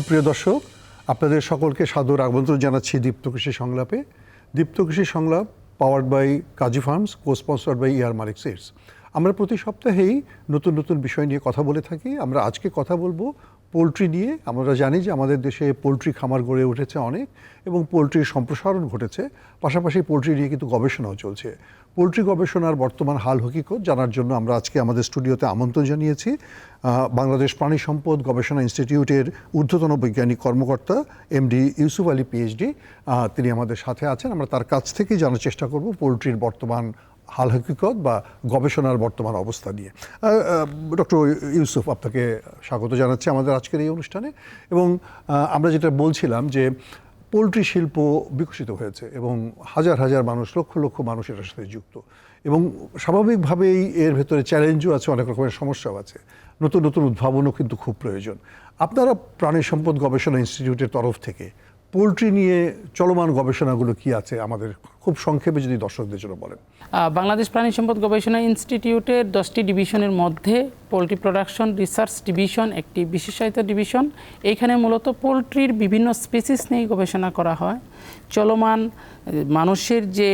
সুপ্রিয় দর্শক, আপনাদের সকলকে সাদর আমন্ত্রণ জানাচ্ছি দীপ্ত কৃষি সংলাপে। দীপ্ত কৃষি সংলাপ powered by Kazi farms co sponsored by ইয়ার মালিক সিডস আমরা প্রতি সপ্তাহেই নতুন নতুন বিষয় নিয়ে কথা বলে থাকি। আমরা আজকে কথা বলব পোলট্রি নিয়ে আমরা জানি যে আমাদের দেশে পোলট্রি খামার গড়ে উঠেছে অনেক এবং পোলট্রির সম্প্রসারণ ঘটেছে। পাশাপাশি পোলট্রি নিয়ে কিন্তু গবেষণাও চলছে। পোলট্রি গবেষণার বর্তমান হাল হকিকত জানার জন্য আমরা আজকে আমাদের স্টুডিওতে আমন্ত্রণ জানিয়েছি। বাংলাদেশ প্রাণী সম্পদ গবেষণা ইনস্টিটিউটের ঊর্ধ্বতন বৈজ্ঞানিক কর্মকর্তা এমডি ইউসুফ আলী পিএইচডি তিনি আমাদের সাথে আছেন। আমরা তার কাছ থেকেই জানার চেষ্টা করব পোলট্রির বর্তমান হাল হকিকত বা গবেষণার বর্তমান অবস্থা নিয়ে। ডক্টর ইউসুফ আপনাকে স্বাগত জানাচ্ছি আমাদের আজকের এই অনুষ্ঠানে। এবং আমরা যেটা বলছিলাম যে, পোলট্রি শিল্প বিকশিত হয়েছে এবং হাজার হাজার মানুষ, লক্ষ লক্ষ মানুষ এটার সাথে যুক্ত। এবং স্বাভাবিকভাবেই এর ভেতরে চ্যালেঞ্জও আছে, অনেক রকমের সমস্যাও আছে। নতুন নতুন উদ্ভাবনও কিন্তু খুব প্রয়োজন। আপনারা প্রাণী সম্পদ গবেষণা ইনস্টিটিউটের তরফ থেকে পোলট্রি নিয়ে চলমান গবেষণাগুলো কি আছে? আমাদের খুব সংক্ষেপে যদি দর্শকদের জন্য বলেন। বাংলাদেশ প্রাণী সম্পদ গবেষণা ইনস্টিটিউটের দশটি ডিভিশনের মধ্যে পোলট্রি প্রোডাকশন রিসার্চ ডিভিশন একটি বিশেষায়িত ডিভিশন। এখানে মূলত পোলট্রির বিভিন্ন স্পিসিস নিয়ে গবেষণা করা হয়। চলমান মানুষের যে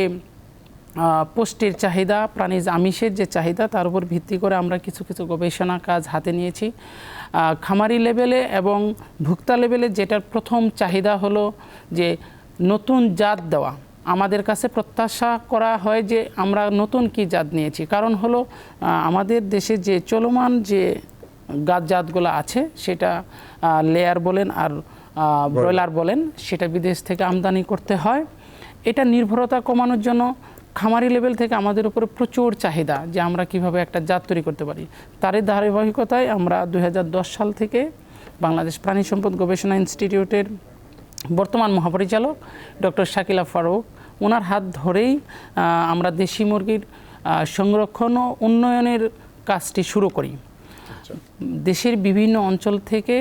আহ, পুষ্টির চাহিদা প্রাণীজ আমিষের যে চাহিদা তার উপর ভিত্তি করে আমরা কিছু কিছু গবেষণা কাজ হাতে নিয়েছি। খামারি লেভেলে এবং ভোক্তা লেভেলে যেটার প্রথম চাহিদা হলো যে নতুন জাত দেওয়া। আমাদের কাছে প্রত্যাশা করা হয় যে আমরা নতুন কি জাত নিয়েছি। কারণ হলো আমাদের দেশে যে চলমান যে গাছ জাতগুলো আছে সেটা লেয়ার বলেন আর ব্রয়লার বলেন সেটা বিদেশ থেকে আমদানি করতে হয়। এটা নির্ভরতা কমানোর জন্য খামারি লেভেল থেকে আমাদের উপরে প্রচুর চাহিদা যে আমরা কীভাবে একটা জাত তৈরি করতে পারি। তারই ধারাবাহিকতায় আমরা দু হাজার দশ সাল থেকে বাংলাদেশ প্রাণী সম্পদ গবেষণা ইনস্টিটিউটের বর্তমান মহাপরিচালক ডক্টর শাকিলা ফারুক ওনার হাত ধরেই আমরা দেশি মুরগির সংরক্ষণ ও উন্নয়নের কাজটি শুরু করি। দেশের বিভিন্ন অঞ্চল থেকে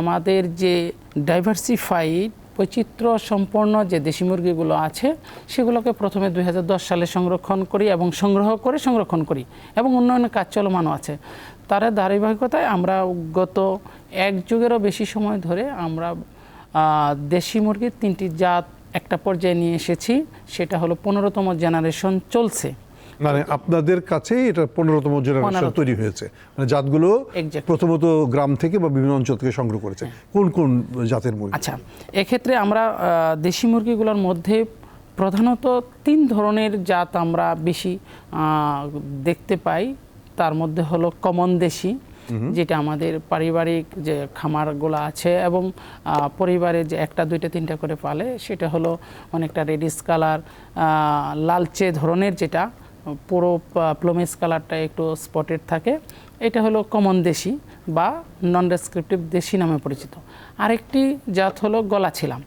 আমাদের যে ডাইভার্সিফাইড বৈচিত্র্য সম্পন্ন যে দেশি মুরগিগুলো আছে, সেগুলোকে প্রথমে দু হাজার দশ সালে সংরক্ষণ করি এবং সংগ্রহ করে সংরক্ষণ করি এবং উন্নয়নের কাজ চলমানও আছে। তার ধারাবাহিকতায় আমরা গত এক যুগেরও বেশি সময় ধরে আমরা দেশি মুরগির তিনটি জাত একটা পর্যায়ে নিয়ে এসেছি, সেটা হলো পনেরোতম জেনারেশন চলছে। মানে আপনাদের কাছে এটা পনেরোতম জেনারেশন তৈরি হয়েছে। মানে জাতগুলো. প্রথমত গ্রাম থেকে বা বিভিন্ন অঞ্চল থেকে সংগ্রহ করেছে। কোন কোন জাতের মুরগি? আচ্ছা এক্ষেত্রে আমরা দেশি মুরগিগুলোর মধ্যে প্রধানত তিন ধরনের জাত আমরা বেশি দেখতে পাই। তার মধ্যে হলো কমন দেশি যেটা আমাদের পারিবারিক যে খামারগুলো আছে এবং পরিবারে যে একটা দুইটা তিনটা করে পালে সেটা হলো অনেকটা রেডিস কালার লালচে ধরনের যেটা পুরো প্লোমেস কালারটা একটু স্পটেড থাকে। এটা হলো কমন দেশি বা নন ডেসক্রিপটিভ দেশি নামে পরিচিত। আরেকটি জাত হলো গলাছিলাম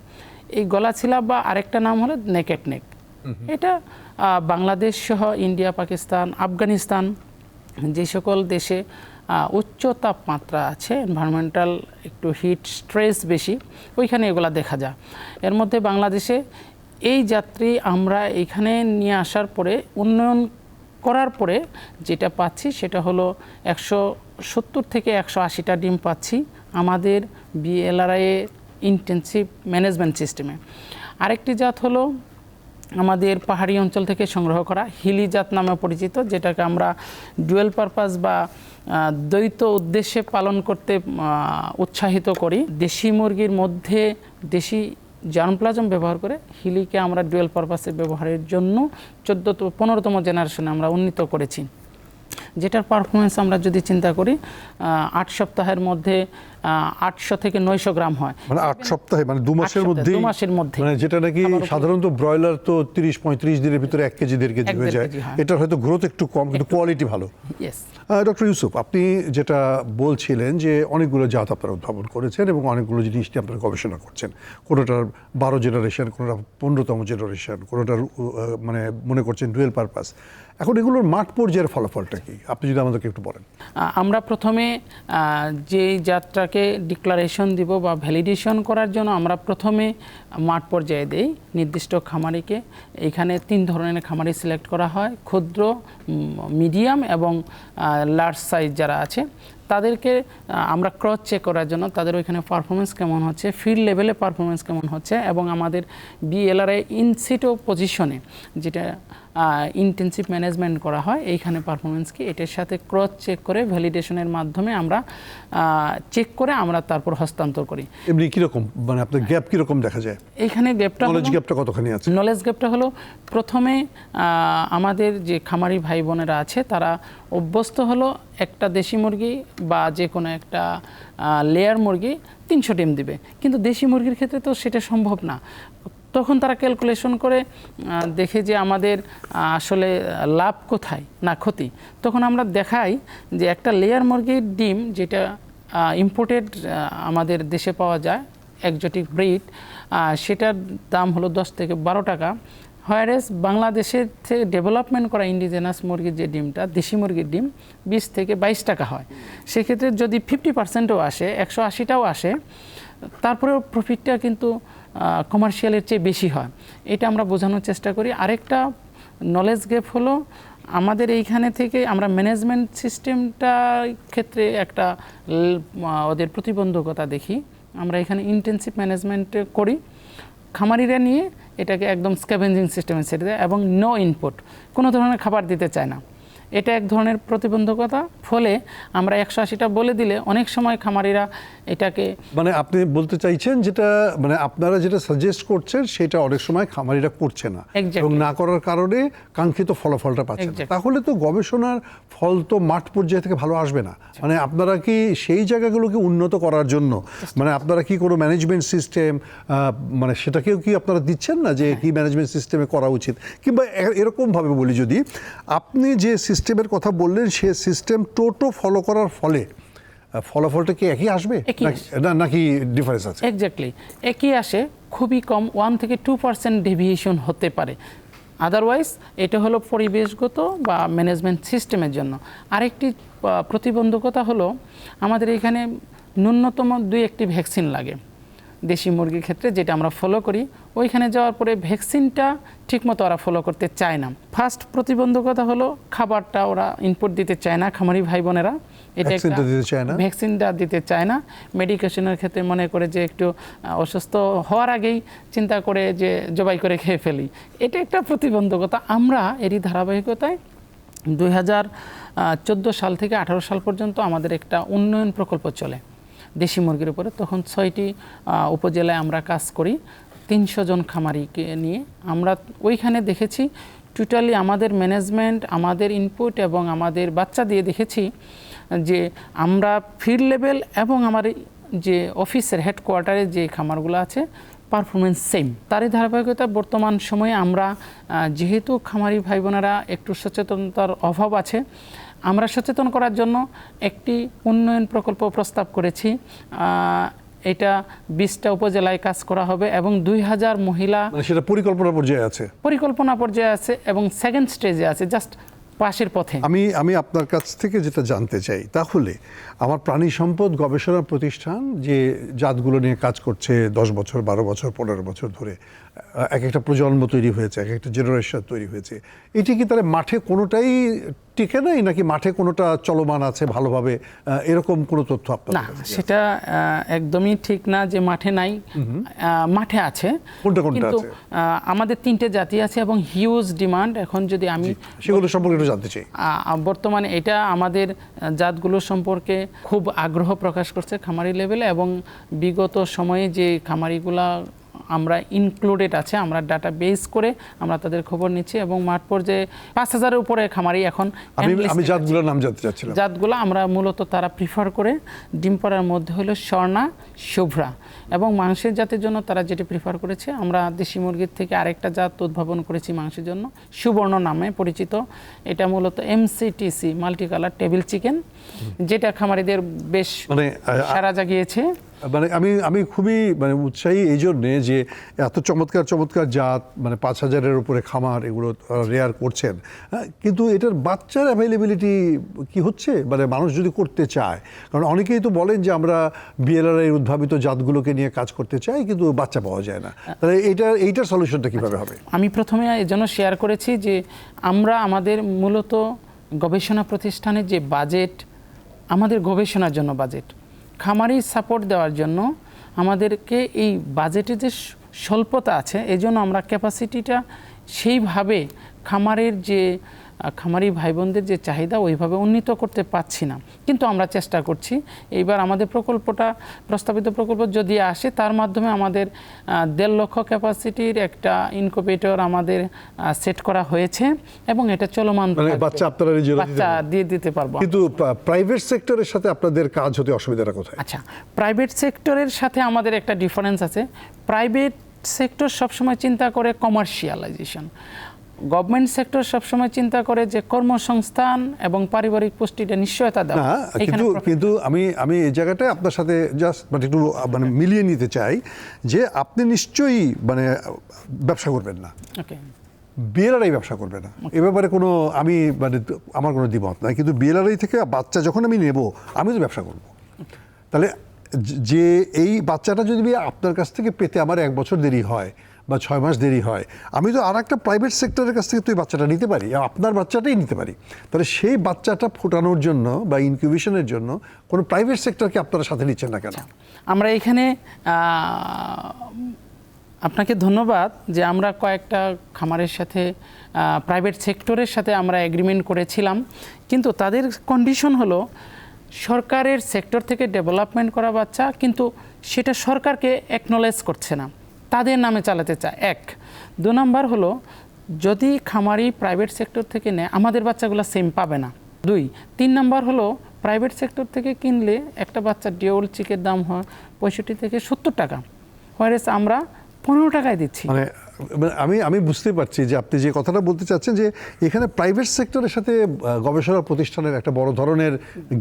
এই গলাছিলা বা আরেকটা নাম হলো নেকেট নেক এটা বাংলাদেশ সহ ইন্ডিয়া পাকিস্তান আফগানিস্তান যে সকল দেশে উচ্চ তাপমাত্রা আছে এনভায়রনমেন্টাল একটু হিট স্ট্রেস বেশি ওইখানে এগুলা দেখা যায়। এর মধ্যে বাংলাদেশে এই যাত্রী আমরা এখানে নিয়ে আসার পরে, উন্নয়ন করার পরে যেটা পাচ্ছি সেটা হলো একশো সত্তর থেকে একশো আশিটা ডিম পাচ্ছি আমাদের বিএলআরআই ইন্টেন্সিভ ম্যানেজমেন্ট সিস্টেমে আরেকটি জাত হলো আমাদের পাহাড়ি অঞ্চল থেকে সংগ্রহ করা হিলি জাত নামে পরিচিত, যেটাকে আমরা ডুয়েল পারপাস বা দ্বৈত উদ্দেশ্যে পালন করতে উৎসাহিত করি। দেশি মুরগির মধ্যে দেশি জার্মপ্লাজম ব্যবহার করে হিলিকে আমরা ডুয়েল পারপাসে ব্যবহারের জন্য চোদ্দ পনেরোতম জেনারেশনে আমরা উন্নীত করেছি। যেটার পারফরমেন্স আমরা যদি চিন্তা করি আট সপ্তাহের মধ্যে আটশো থেকে নয়শো গ্রাম হয়। মানে আট সপ্তাহে মানে দু মাসের মধ্যে দু মাসের মধ্যে মানে যেটা নাকি সাধারণত ব্রয়লার তো তিরিশ পঁয়ত্রিশ দিনের ভিতরে এক কেজি দেড় কেজি হয়ে যায়। এটার হয়তো গ্রোথ একটু কম কিন্তু কোয়ালিটি ভালো। ডক্টর ইউসুফ আপনি যেটা বলছিলেন যে অনেকগুলো জাত আপনারা উদ্ভাবন করেছেন এবং অনেকগুলো জিনিস নিয়ে আপনারা গবেষণা করছেন। কোনোটার বারো জেনারেশন কোনোটা পনেরোতম জেনারেশন কোনোটার মানে মনে করছেন ডুয়েল পারপাস এখন এগুলোর মাঠ পর্যায়ের ফলাফলটা কি? আপনি যদি আমাদেরকে একটু বলেন। আমরা প্রথমে যে যাত্রাকে ডিক্লারেশন দিব বা ভ্যালিডেশন করার জন্য আমরা প্রথমে মাঠ পর্যায়ে দেই নির্দিষ্ট খামারিকে। এখানে তিন ধরনের খামারি সিলেক্ট করা হয়, ক্ষুদ্র মিডিয়াম এবং লার্জ সাইজ যারা আছে। তাদেরকে আমরা ক্রস চেক করার জন্য তাদের ওইখানে পারফরমেন্স কেমন হচ্ছে ফিল্ড লেভেলে পারফরমেন্স কেমন হচ্ছে এবং আমাদের বিএলআরআই ইনসিটো পজিশনে যেটা ইন্টেন্সিভ ম্যানেজমেন্ট করা হয় এইখানে পারফরমেন্স কি এটার সাথে ক্রস চেক করে ভ্যালিডেশনের মাধ্যমে আমরা চেক করে আমরা তারপর হস্তান্তর করি। এমনি কীরকম? মানে আপনার গ্যাপ কীরকম দেখা যায়? এইখানে গ্যাপটা নলেজ গ্যাপটা কতখানি আছে? নলেজ গ্যাপটা হলো প্রথমে আমাদের যে খামারি ভাই বোনেরা আছে তারা অভ্যস্ত হলো একটা দেশি মুরগি বা যে কোনো একটা লেয়ার মুরগি তিনশো ডিম দিবে। কিন্তু দেশি মুরগির ক্ষেত্রে তো সেটা সম্ভব না। তখন তারা ক্যালকুলেশন করে দেখে যে আমাদের আসলে লাভ কোথায়, না ক্ষতি। তখন আমরা দেখাই যে একটা লেয়ার মুরগির ডিম যেটা ইম্পোর্টেড আমাদের দেশে পাওয়া যায় একজোটিক ব্রিড সেটার দাম হলো দশ থেকে বারো টাকা। হোয়ারেস বাংলাদেশের থেকে ডেভেলপমেন্ট করা ইন্ডিজেনাস মুরগির যে ডিমটা, দেশি মুরগির ডিম, বিশ থেকে বাইশ টাকা হয়। সেক্ষেত্রে যদি ফিফটি পার্সেন্টও আসে, একশো আশিটাও আসে, তারপরেও প্রফিটটা কিন্তু কমার্শিয়ালের চেয়ে বেশি হয়। এটা আমরা বোঝানোর চেষ্টা করি। আরেকটা নলেজ গ্যাপ হলো, আমাদের এইখানে থেকে আমরা ম্যানেজমেন্ট সিস্টেমটার ক্ষেত্রে একটা ওদের প্রতিবন্ধকতা দেখি। আমরা এখানে ইন্টেন্সিভ ম্যানেজমেন্ট করি। খামারিরা নিয়ে এটাকে একদম স্ক্যাভেঞ্জিং সিস্টেমে ছেড়ে দেয় এবং নো ইনপুট কোনো ধরনের খাবার দিতে চায় না। এটা এক ধরনের প্রতিবন্ধকতা। ফলে আমরা একশো আশিটা বলে দিলে অনেক সময় খামারিরা এটাকে মানে আপনি বলতে চাইছেন যেটা মানে আপনারা যেটা সাজেস্ট করছেন সেটা অনেক সময় খামারিরা করছে না. এবং না করার কারণে কাঙ্ক্ষিত ফলাফলটা পাচ্ছে না। তাহলে তো গবেষণার ফল তো মাঠ পর্যায়ে থেকে ভালো আসবে না। মানে আপনারা কি সেই জায়গাগুলোকে উন্নত করার জন্য মানে আপনারা কি কোনো ম্যানেজমেন্ট সিস্টেম মানে সেটাকেও কি আপনারা দিচ্ছেন না যে কি ম্যানেজমেন্ট সিস্টেমে করা উচিত? কিংবা এরকমভাবে বলি যদি আপনি যে সিস্টেমের কথা বললেন সে সিস্টেম টোটো ফলো করার ফলে ফলাফলটা কি একই আসবে? না নাকি ডিফারেন্স আছে? এক্স্যাক্টলি একই আসে খুবই কম ওয়ান থেকে টু পার্সেন্ট ডেভিয়েশন হতে পারে। আদারওয়াইজ এটা হলো পরিবেশগত বা ম্যানেজমেন্ট সিস্টেমের জন্য। আরেকটি প্রতিবন্ধকতা হলো আমাদের এখানে ন্যূনতম দুই একটি ভ্যাকসিন লাগে। দেশি মুরগির ক্ষেত্রে যেটা আমরা ফলো করি ওইখানে যাওয়ার পরে ভ্যাকসিনটা ঠিকমতো ওরা ফলো করতে চায় না। ফার্স্ট প্রতিবন্ধকতা হলো খাবারটা ওরা ইনপুট দিতে চায় না খামারি ভাই বোনেরা। এটা ভ্যাকসিনটা দিতে চায় না? ভ্যাকসিনটা দিতে চায় না। মেডিকেশনের ক্ষেত্রে মনে করে যে একটু অসুস্থ হওয়ার আগেই চিন্তা করে যে জবাই করে খেয়ে ফেলি। এটা একটা প্রতিবন্ধকতা। আমরা এরই ধারাবাহিকতায় দুই হাজার চোদ্দ সাল থেকে আঠারো সাল পর্যন্ত আমাদের একটা উন্নয়ন প্রকল্প চলে। দেশি মুরগির উপরে, তখন ছয়টি উপজেলায় আমরা কাজ করি। তিনশো জন খামারিকে নিয়ে আমরা ওইখানে দেখেছি টোটালি আমাদের ম্যানেজমেন্ট আমাদের ইনপুট এবং আমাদের বাচ্চা দিয়ে দেখেছি যে আমরা ফিল্ড লেভেল এবং আমার যে অফিসের হেডকোয়ার্টারে যে খামারগুলো আছে পারফরমেন্স সেম তারই ধারাবাহিকতা বর্তমান সময়ে আমরা যেহেতু খামারি ভাই বোনেরা একটু সচেতনতার অভাব আছে আমরা সচেতন করার জন্য একটি উন্নয়ন প্রকল্প প্রস্তাব করেছি। এটা বিশটা উপজেলায় কাজ করা হবে এবং দুই হাজার মহিলা মানে সেটা পরিকল্পনা পর্যায়ে আছে? পরিকল্পনা পর্যায়ে আছে এবং সেকেন্ড স্টেজে আছে জাস্ট পাশের পথে। আমি আমি আপনার কাছ থেকে যেটা জানতে চাই তাহলে আমার প্রাণী সম্পদ গবেষণা প্রতিষ্ঠান যে জাতগুলো নিয়ে কাজ করছে দশ বছর বারো বছর পনেরো বছর ধরে এক একটা প্রজন্ম তৈরি হয়েছে এক একটা জেনারেশন তৈরি হয়েছে। এটি কি তাহলে মাঠে কোনোটাই টিকে নাই নাকি মাঠে কোনোটা চলমান আছে ভালোভাবে? এরকম কোনো তথ্য আপনার না সেটা একদমই ঠিক না যে মাঠে নাই। মাঠে আছে। কোনটা কোনটা আছে? আমাদের তিনটে জাতি আছে এবং হিউজ ডিমান্ড এখন যদি আমি সেগুলো সম্পর্কে একটু জানতে চাই। বর্তমানে এটা আমাদের জাতগুলো সম্পর্কে খুব আগ্রহ প্রকাশ করছে খামারি লেভেলে এবং বিগত সময়ে যে খামারিগুলা আমরা ইনক্লুডেড আছে আমরা ডাটা বেস করে আমরা তাদের খবর নিচ্ছি এবং মাঠ পর্যায়ে পাঁচ হাজারের উপরে খামারি এখন আমি জাতগুলোর নাম জানতে চাচ্ছিলাম। জাতগুলো আমরা মূলত তারা প্রিফার করে ডিম পাড়ার মধ্যে হলো স্বর্ণা শুভ্রা এবং মাংসের জাতের জন্য তারা যেটি প্রিফার করেছে আমরা দেশি মুরগির থেকে আরেকটা জাত উদ্ভাবন করেছি মাংসের জন্য সুবর্ণ নামে পরিচিত। এটা মূলত MCTC multi colour table chicken যেটা খামারিদের বেশ মানে সারা জাগিয়েছে। মানে আমি আমি খুবই মানে উৎসাহী এই জন্যে যে এত চমৎকার চমৎকার জাত মানে পাঁচ হাজারের উপরে খামার এগুলো রেয়ার করছেন। হ্যাঁ, কিন্তু এটার বাচ্চার অ্যাভেলেবিলিটি কি হচ্ছে? মানে মানুষ যদি করতে চায় কারণ অনেকেই তো বলেন যে আমরা বিএলআর এর উদ্ভাবিত জাতগুলোকে নিয়ে কাজ করতে চাই কিন্তু বাচ্চা পাওয়া যায় না। তাহলে এইটা এইটার সলিউশনটা কীভাবে হবে? আমি প্রথমে এজন্য শেয়ার করেছি যে আমরা আমাদের মূলত গবেষণা প্রতিষ্ঠানের যে বাজেট আমাদের গবেষণার জন্য বাজেট খামারি সাপোর্ট দেওয়ার জন্য আমাদেরকে এই বাজেটে যে স্বল্পতা আছে এই জন্য আমরা ক্যাপাসিটিটা সেইভাবে খামারের যে খামারি ভাই বোনদের যে চাহিদা ওইভাবে উন্নীত করতে পারছি না। কিন্তু আমরা চেষ্টা করছি। এইবার আমাদের প্রকল্পটা প্রস্তাবিত প্রকল্প যদি আসে তার মাধ্যমে আমাদের দেড় লক্ষ ক্যাপাসিটির একটা ইনকুবেটর আমাদের সেট করা হয়েছে এবং এটা চলমান মানে। বাচ্চা আপনারা বাচ্চা দিয়ে দিতে পারব। কিন্তু প্রাইভেট সেক্টরের সাথে আপনাদের কাজ হতে অসুবিধাটা কোথায়? আচ্ছা প্রাইভেট সেক্টরের সাথে আমাদের একটা ডিফারেন্স আছে। প্রাইভেট সেক্টর সবসময় চিন্তা করে কমার্শিয়ালাইজেশন গভর্নমেন্ট সেক্টর সবসময় চিন্তা করে যে কর্মসংস্থান এবং পারিবারিক পুষ্টিটা নিশ্চয়তা দেওয়া না কিন্তু কিন্তু আমি আমি এই জায়গাটায় আপনার সাথে জাস্ট মানে একটু মানে মিলিয়ে নিতে চাই যে আপনি নিশ্চয়ই মানে ব্যবসা করবেন না। Okay. বিএলআরআই ব্যবসা করবে না। এ ব্যাপারে কোনো আমি মানে আমার কোনো দ্বিমত নাই কিন্তু বিএলআরআই থেকে বাচ্চা যখন আমি নেব আমি তো ব্যবসা করব। তাহলে যে এই বাচ্চাটা যদি আপনার কাছ থেকে পেতে আমার এক বছর দেরি হয় বা ছয় মাস দেরি হয়। আমি তো আর একটা প্রাইভেট সেক্টরের কাছ থেকে তুই বাচ্চাটা নিতে পারি আপনার বাচ্চাটাই নিতে পারি। তাহলে সেই বাচ্চাটা ফোটানোর জন্য বা ইনকিউবেশনের জন্য কোনো প্রাইভেট সেক্টরকে আপনারা সাথে নিচ্ছেন না কেন? আমরা এখানে আপনাকে ধন্যবাদ যে আমরা কয়েকটা খামারের সাথে প্রাইভেট সেক্টরের সাথে আমরা এগ্রিমেন্ট করেছিলাম। কিন্তু তাদের কন্ডিশন হলো, সরকারের সেক্টর থেকে ডেভেলপমেন্ট করা বাচ্চা, কিন্তু সেটা সরকারকে একনলেজ করছে না। তাদের নামে চালাতে চায়। এক। দু নম্বর হলো, যদি খামারি প্রাইভেট সেক্টর থেকে নেয়, আমাদের বাচ্চাগুলো সেম পাবে না। দুই। তিন নম্বর হলো প্রাইভেট সেক্টর থেকে কিনলে একটা বাচ্চার ডিওল চিকের দাম হয় পঁয়ষট্টি থেকে সত্তর টাকা। হোয়ারেস আমরা পনেরো টাকায় দিচ্ছি। মানে আমি আমি বুঝতে পারছি যে আপনি যে কথাটা বলতে চাচ্ছেন যে এখানে প্রাইভেট সেক্টরের সাথে গবেষণা প্রতিষ্ঠানের একটা বড় ধরনের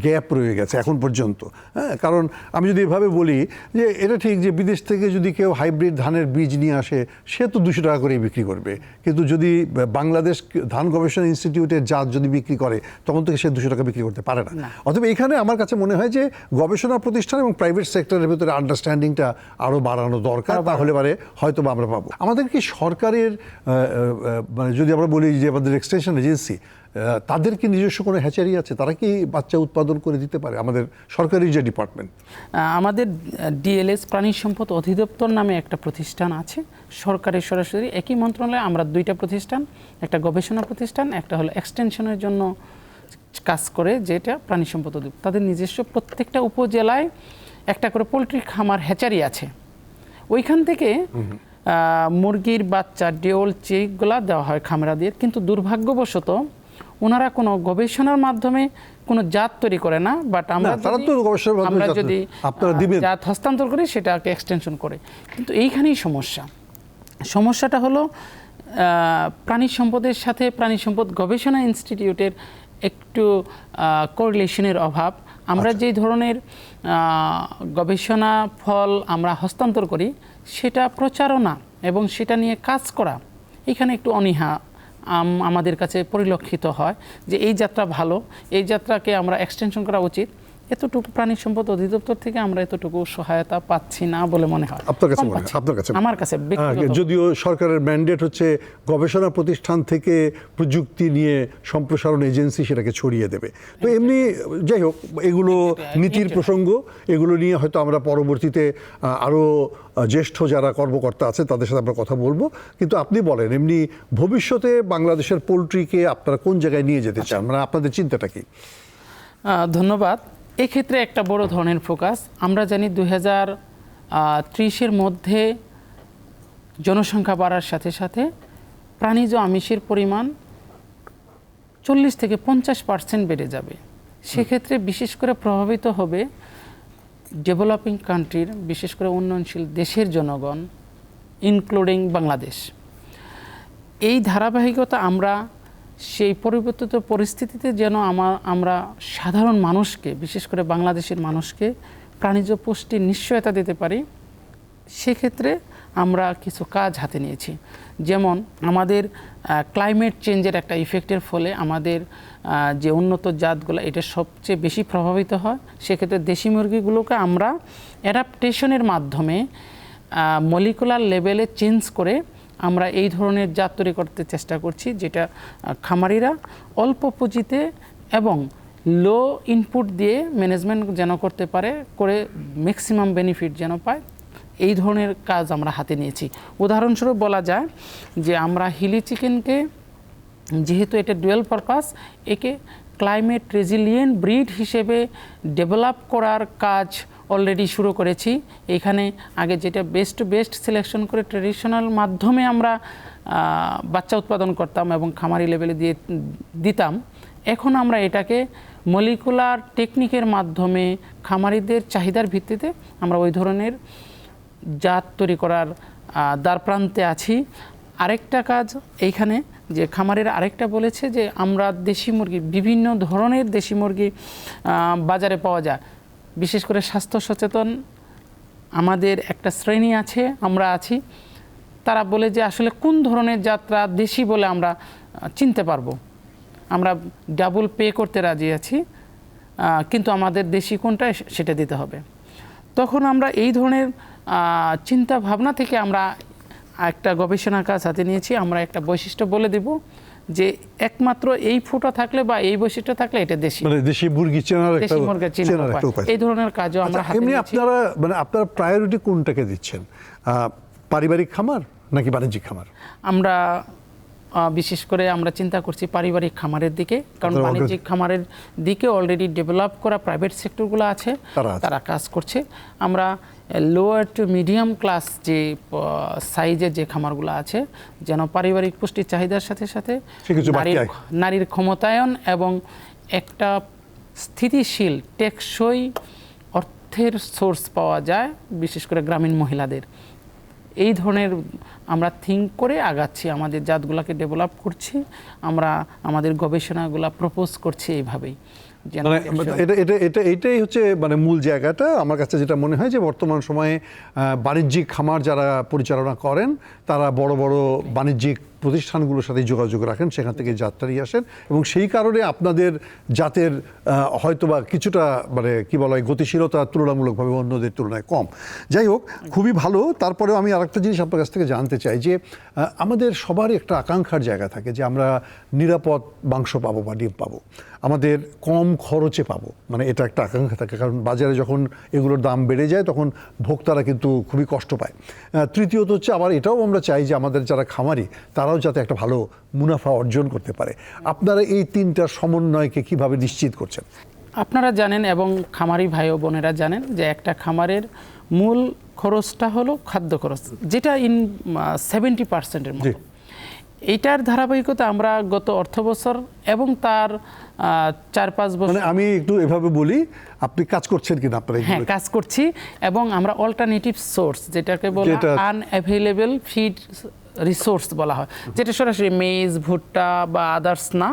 গ্যাপ রয়ে গেছে এখন পর্যন্ত। হ্যাঁ কারণ আমি যদি এভাবে বলি যে এটা ঠিক যে বিদেশ থেকে যদি কেউ হাইব্রিড ধানের বীজ নিয়ে আসে সে তো দুশো টাকা করেই বিক্রি করবে। কিন্তু যদি বাংলাদেশ ধান গবেষণা ইনস্টিটিউটের জাত যদি বিক্রি করে তখন থেকে সে দুশো টাকা বিক্রি করতে পারে না। অথবা এখানে আমার কাছে মনে হয় যে গবেষণা প্রতিষ্ঠান এবং প্রাইভেট সেক্টরের ভিতরে আন্ডারস্ট্যান্ডিংটা আরও বাড়ানো দরকার তাহলে পারে হয়তো বা আমরা পাবো। আমাদের কি সরকারের মানে যদি আমরা বলি যে আমাদের এক্সটেনশন এজেন্সি তাদের কি নিজস্ব কোনো হ্যাচারি আছে? তারা কি বাচ্চা উৎপাদন করে দিতে পারে? আমাদের সরকারি যে ডিপার্টমেন্ট আমাদের ডিএলএস প্রাণী সম্পদ অধিদপ্তর নামে একটা প্রতিষ্ঠান আছে। সরকারের সরাসরি একই মন্ত্রণালয়ে আমরা দুইটা প্রতিষ্ঠান একটা গবেষণা প্রতিষ্ঠান একটা হলো এক্সটেনশনের জন্য কাজ করে যেটা প্রাণী সম্পদ অধিদপ্তর। তাদের নিজস্ব প্রত্যেকটা উপজেলায় একটা করে পোলট্রি খামার হ্যাচারি আছে। ওইখান থেকে মুরগির বাচ্চা ডেওল চেকগুলা দেওয়া হয় খামারা দিয়ে কিন্তু দুর্ভাগ্যবশত ওনারা কোনো গবেষণার মাধ্যমে কোনো জাত তৈরি করে না বাট আমরা তারা যদি- তো আমরা জাত- যদি। জাত হস্তান্তর করি সেটাকে এক্সটেনশন করে। কিন্তু এইখানেই সমস্যা। সমস্যাটা হলো প্রাণী সম্পদের সাথে প্রাণী সম্পদ গবেষণা ইনস্টিটিউটের একটু কোরিলেশনের অভাব। আমরা যেই ধরনের আহ, গবেষণা ফল আমরা হস্তান্তর করি সেটা প্রচারণা এবং সেটা নিয়ে কাজ করা, এখানে একটু অনীহা আমাদের কাছে পরিলক্ষিত হয় যে এই যাত্রা ভালো, এই যাত্রাকে আমরা এক্সটেনশন করা উচিত। এতটুকু প্রাণী সম্পদ অধিদপ্তর থেকে আমরা এতটুকু সহায়তা পাচ্ছি না বলে মনে হয়। আপনার কাছে মনে হয়, আপনার কাছে আমার কাছে হ্যাঁ, যদিও সরকারের ম্যান্ডেট হচ্ছে গবেষণা প্রতিষ্ঠান থেকে প্রযুক্তি নিয়ে সম্প্রসারণ এজেন্সি সেটাকে ছড়িয়ে দেবে। তো এমনি যাই হোক এগুলো নীতির প্রসঙ্গ এগুলো নিয়ে হয়তো আমরা পরবর্তীতে আহ, আরও জ্যেষ্ঠ যারা কর্মকর্তা আছে তাদের সাথে আমরা কথা বলব। কিন্তু আপনি বলেন এমনি ভবিষ্যতে বাংলাদেশের পোলট্রিকে আপনারা কোন জায়গায় নিয়ে যেতে চান? মানে আপনাদের চিন্তাটা কি? ধন্যবাদ। এক্ষেত্রে একটা বড় ধরনের ফোকাস। আমরা জানি দুই হাজার ত্রিশের মধ্যে জনসংখ্যা বাড়ার সাথে সাথে প্রাণীজ আমিষের পরিমাণ চল্লিশ থেকে পঞ্চাশ পার্সেন্ট বেড়ে যাবে। সেক্ষেত্রে বিশেষ করে প্রভাবিত হবে ডেভেলপিং কান্ট্রির, বিশেষ করে উন্নয়নশীল দেশের জনগণ, ইনক্লুডিং বাংলাদেশ। এই ধারাবাহিকতা আমরা সেই পরিবর্তিত পরিস্থিতিতে যেন আমার আমরা সাধারণ মানুষকে, বিশেষ করে বাংলাদেশের মানুষকে প্রাণীজ পুষ্টির নিশ্চয়তা দিতে পারি, সেক্ষেত্রে আমরা কিছু কাজ হাতে নিয়েছি। যেমন আমাদের ক্লাইমেট চেঞ্জের একটা ইফেক্টের ফলে আমাদের যে উন্নত জাতগুলো, এটা সবচেয়ে বেশি প্রভাবিত হয়। সেক্ষেত্রে দেশি মুরগিগুলোকে আমরা অ্যাডাপ্টেশনের মাধ্যমে মলিকুলার লেভেলে চেঞ্জ করে আমরা এই ধরনের জাত তৈরি করতে চেষ্টা করছি, যেটা খামারিরা অল্প পুঁজিতে এবং লো ইনপুট দিয়ে ম্যানেজমেন্ট যেন করতে পারে, করে ম্যাক্সিমাম বেনিফিট যেন পায়, এই ধরনের কাজ আমরা হাতে নিয়েছি। উদাহরণস্বরূপ বলা যায় যে, আমরা হিলি চিকেনকে, যেহেতু এটা ডুয়েল পারপাস একে ক্লাইমেট রেজিলিয়েন্ট ব্রিড হিসেবে ডেভেলপ করার কাজ অলরেডি শুরু করেছি। এখানে আগে যেটা বেস্ট বেস্ট সিলেকশন করে ট্রেডিশনাল মাধ্যমে আমরা বাচ্চা উৎপাদন করতাম এবং খামারি লেভেলে দিয়ে, দিতাম। এখন আমরা এটাকে মলিকুলার টেকনিকের মাধ্যমে খামারিদের চাহিদার ভিত্তিতে আমরা ওই ধরনের জাত তৈরি করার দ্বারপ্রান্তে আছি। আরেকটা কাজ, এইখানে যে খামারের আরেকটা বলেছে যে আমরা দেশি মুরগি, বিভিন্ন ধরনের দেশি মুরগি বাজারে পাওয়া যায়। বিশেষ করে স্বাস্থ্য সচেতন আমাদের একটা শ্রেণি আছে, আমরা আছি। তারা বলে যে আসলে কোন ধরনের যাত্রা দেশি বলে আমরা চিনতে পারব। আমরা ডাবল পে করতে রাজি আছি কিন্তু আমাদের দেশি কোনটা সেটা দিতে হবে। তখন আমরা এই ধরনের চিন্তা ভাবনা থেকে আমরা একটা গবেষণা কাজ হাতে নিয়েছি আমরা একটা বৈশিষ্ট্য বলে দিব যে একমাত্র এই ফুটা থাকলে বা এই বৈশিষ্ট্য থাকলে এটা দেশি। মানে দেশি মুরগি চেনার একটা দেশি মুরগি চেনার একটা উপায়। উপায়। এই ধরনের কাজও আমরা আচ্ছা, হাতে এমনি আপনারা মানে আপনারা প্রায়োরিটি কোনটাকে দিচ্ছেন? পারিবারিক খামার নাকি বাণিজ্যিক খামার? আমরা বিশেষ করে আমরা চিন্তা করছি পারিবারিক খামারের দিকে কারণ বাণিজ্যিক খামারের দিকে অলরেডি ডেভেলপ করা প্রাইভেট সেক্টরগুলো আছে তারা কাজ করছে। আমরা লোয়ার টু মিডিয়াম ক্লাস যে সাইজের যে খামারগুলো আছে যেন পারিবারিক পুষ্টির চাহিদার সাথে সাথে। নারীর ক্ষমতায়ন এবং একটা স্থিতিশীল টেকসই অর্থের সোর্স পাওয়া যায় বিশেষ করে গ্রামীণ মহিলাদের। এই ধরনের আমরা থিঙ্ক করে আগাচ্ছি আমাদের জাতগুলোকে ডেভেলপ করছি আমরা আমাদের গবেষণাগুলো প্রপোজ করছি এইভাবেই। মানে এটা এটা এটা এটাই হচ্ছে মানে মূল জায়গাটা। আমার কাছে যেটা মনে হয় যে বর্তমান সময়ে বাণিজ্যিক খামার যারা পরিচালনা করেন তারা বড় বড় বাণিজ্যিক প্রতিষ্ঠানগুলোর সাথে যোগাযোগ রাখেন, সেখান থেকে যাত্রা আসেন এবং সেই কারণে আপনাদের জাতের হয়তোবা কিছুটা মানে কি বলা হয়, গতিশীলতা তুলনামূলকভাবে অন্যদের তুলনায় কম। যাই হোক, খুবই ভালো। তারপরেও আমি আরেকটা জিনিস আপনার কাছ থেকে জানতে চাই যে আমাদের সবারই একটা আকাঙ্ক্ষার জায়গা থাকে যে, আমরা নিরাপদ মাংস পাবো বা ডিম পাবো। আমাদের কম খরচে পাবো। মানে এটা একটা আকাঙ্ক্ষা থাকে। কারণ বাজারে যখন এগুলোর দাম বেড়ে যায়, তখন ভোক্তারা কিন্তু খুবই কষ্ট পায়। তৃতীয়ত হচ্ছে, আবার এটাও আমরা চাই যে, আমাদের যারা খামারি তারাও যাতে একটা ভালো মুনাফা অর্জন করতে পারে। আপনারা এই তিনটা সমন্বয়কে কীভাবে নিশ্চিত করছেন? আপনারা জানেন এবং খামারি ভাই ও বোনেরা জানেন যে একটা খামারের মূল খরচটা হলো খাদ্য খরচ যেটা ইন সেভেন্টি পার্সেন্টের। মতো। এইটার ধারাবাহিকতা আমরা গত অর্থ বছর এবং তার চার পাঁচ বছর মানে আমি একটু এভাবে বলি আপনি কাজ করছেন কিনা আপনারা হ্যাঁ কাজ করছি এবং আমরা অল্টারনেটিভ সোর্স যেটাকে বলা আনঅ্যাভেলেবল ফিড রিসোর্স বলা হয়। যেটা সরাসরি মেজ ভুট্টা বা আদার্স না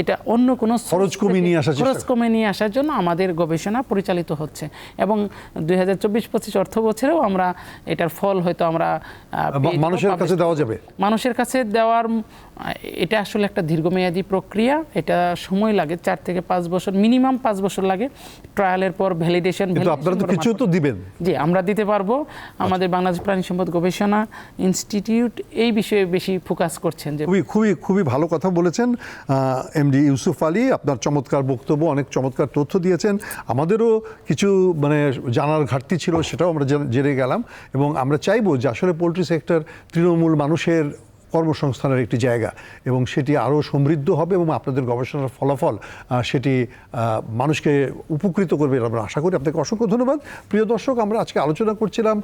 এটা অন্য কোনো খরচ কমিয়ে নিয়ে আসা খরচ কমে নিয়ে আসার জন্য আমাদের গবেষণা পরিচালিত হচ্ছে। এবং দুই হাজার চব্বিশ পঁচিশ অর্থ বছরেও আমরা এটার ফল হয়তো আমরা মানুষের কাছে দেওয়া যাবে। মানুষের কাছে দেওয়ার এটা আসলে একটা দীর্ঘমেয়াদী প্রক্রিয়া। এটা সময় লাগে চার থেকে পাঁচ বছর মিনিমাম পাঁচ বছর লাগে। ট্রায়ালের পর ভ্যালিডেশন কিন্তু আপনারা তো কিছু তো দিবেন। জি আমরা দিতে পারব। আমাদের বাংলাদেশ প্রাণী সম্পদ গবেষণা ইনস্টিটিউট এই বিষয়ে বেশি ফোকাস করছেন যে খুবই খুবই খুবই ভালো কথা বলেছেন। এমডি ইউসুফ আলী আপনার চমৎকার বক্তব্য অনেক চমৎকার তথ্য দিয়েছেন। আমাদেরও কিছু মানে জানার ঘাটতি ছিল সেটাও আমরা জেনে গেলাম। এবং আমরা চাইব যে আসলে পোলট্রি সেক্টর তৃণমূল মানুষের কর্মসংস্থানের একটি জায়গা এবং সেটি আরও সমৃদ্ধ হবে এবং আপনাদের গবেষণার ফলাফল সেটি মানুষকে উপকৃত করবে আমরা আশা করি। আপনাকে অসংখ্য ধন্যবাদ। প্রিয় দর্শক, আমরা আজকে আলোচনা করছিলাম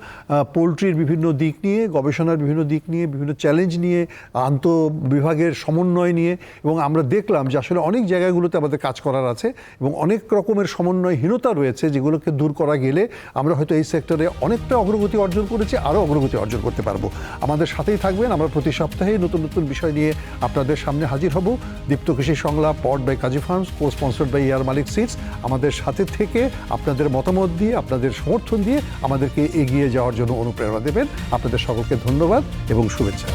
পোলট্রির বিভিন্ন দিক নিয়ে, গবেষণার বিভিন্ন দিক নিয়ে, বিভিন্ন চ্যালেঞ্জ নিয়ে আন্ত বিভাগের সমন্বয় নিয়ে এবং আমরা দেখলাম যে আসলে অনেক জায়গাগুলোতে আমাদের কাজ করার আছে এবং অনেক রকমের সমন্বয়হীনতা রয়েছে যেগুলোকে দূর করা গেলে আমরা হয়তো এই সেক্টরে অনেকটা অগ্রগতি অর্জন করেছি, আরও অগ্রগতি অর্জন করতে পারব। আমাদের সাথেই থাকবেন, আমরা প্রতি সপ্তাহে নতুন নতুন বিষয় নিয়ে আপনাদের সামনে হাজির হব। দীপ্ত কৃষি সংলাপ powered by Kazi farms co sponsored by ইয়ার মালিক সিটস আমাদের সাথে থেকে আপনাদের মতামত দিয়ে, আপনাদের সমর্থন দিয়ে আমাদেরকে এগিয়ে যাওয়ার জন্য অনুপ্রেরণা দেবেন। আপনাদের সকলকে ধন্যবাদ এবং শুভেচ্ছা।